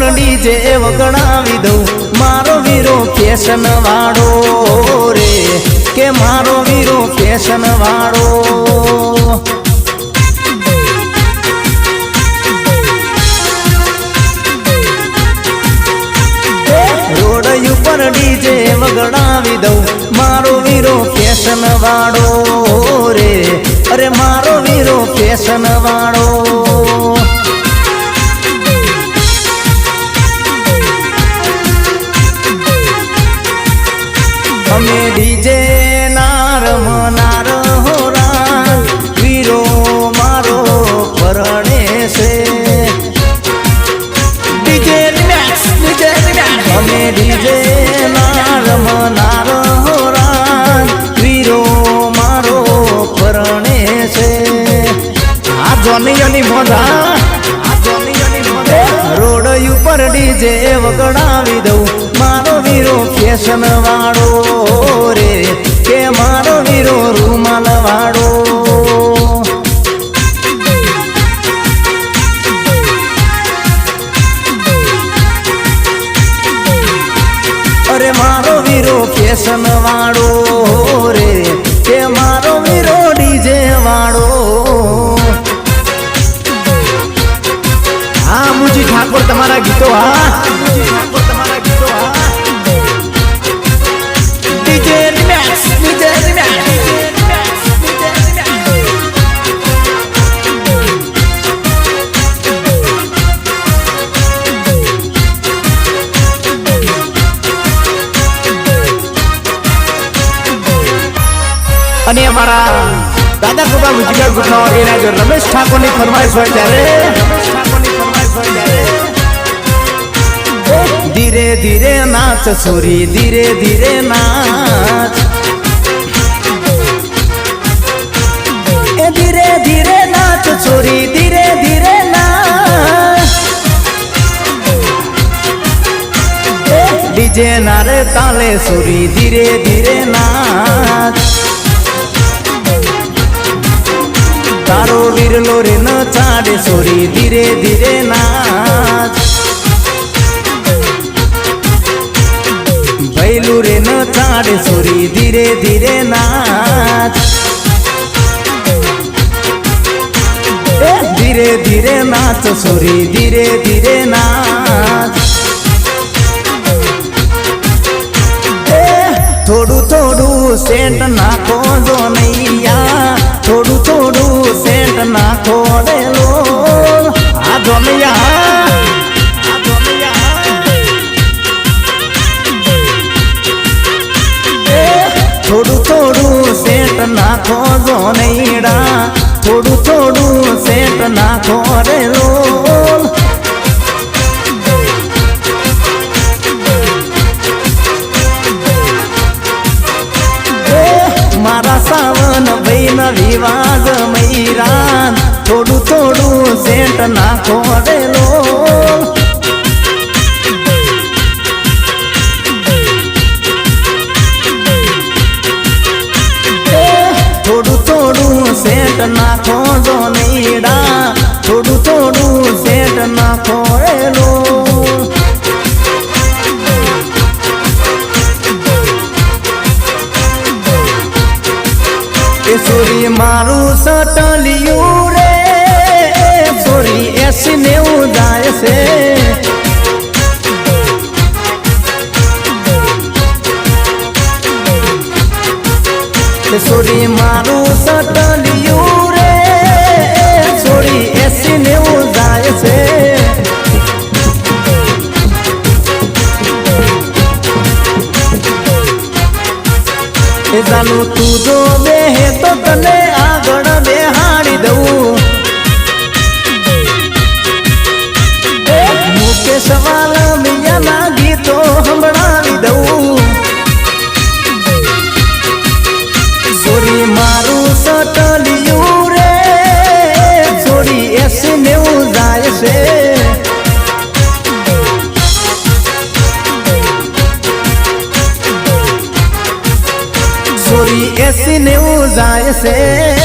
DJ વગણાવી દઉં. મારો વીરો ફેશન વાળો રે. કે મારો વીરો ફેશન વાળો. રોડ ઉપર ડીજે વગણાવી દઉં. મારો વીરો ફેશન વાળો રે. અરે મારો વીરો ફેશન વાળો ઉપર ડીજે વગડાવી દઉં. મારો વીરો ફેશન વાળો રે. કે મારો વીરો રૂમાલ વાળો અરે મારો વીરો ફેશન વાળો ગીતો હા? અને અમારા દાદા કૃપા મુજગર ગ્રુપના ઓર્ગેનાઇઝર રમેશ ઠાકોરની ફરમાઈશ હોય ત્યારે ત્યારે ધીરે ધીરે નાચ સોરી ધીરે ધીરે નાચ એ ધીરે ધીરે નાચ છોરી ધીરે ધીરે નાચ ડીજે નારે તાલે સોરી ધીરે ધીરે નાચ તારો વીરલો રે ન ચાડે ન ચાડે સોરી ધીરે ધીરે નાચ ધીરે ધીરે નાચ સોરી ધીરે ધીરે નાચ થોડું થોડું સેન્ટ નાખો જો નૈયા. થોડું થોડું સેન્ટ નાખો ડેલો આ જોનૈયા આ વિવાદ મૈરાન, થોડું થોડું સેન્ટ નાખો રે લોલ થોડું થોડું સેટ નાખો જો નૈડા થોડું થોડું સેટ નાખો સોરી મારું સટલિયું રે. છોરી એસી નેવું જાય છે. છોરી મારું જાનું તું જો બેહે તો તને આગળ બેહાડી દઉં. મુકે મુકેશ એસી નેવું જાય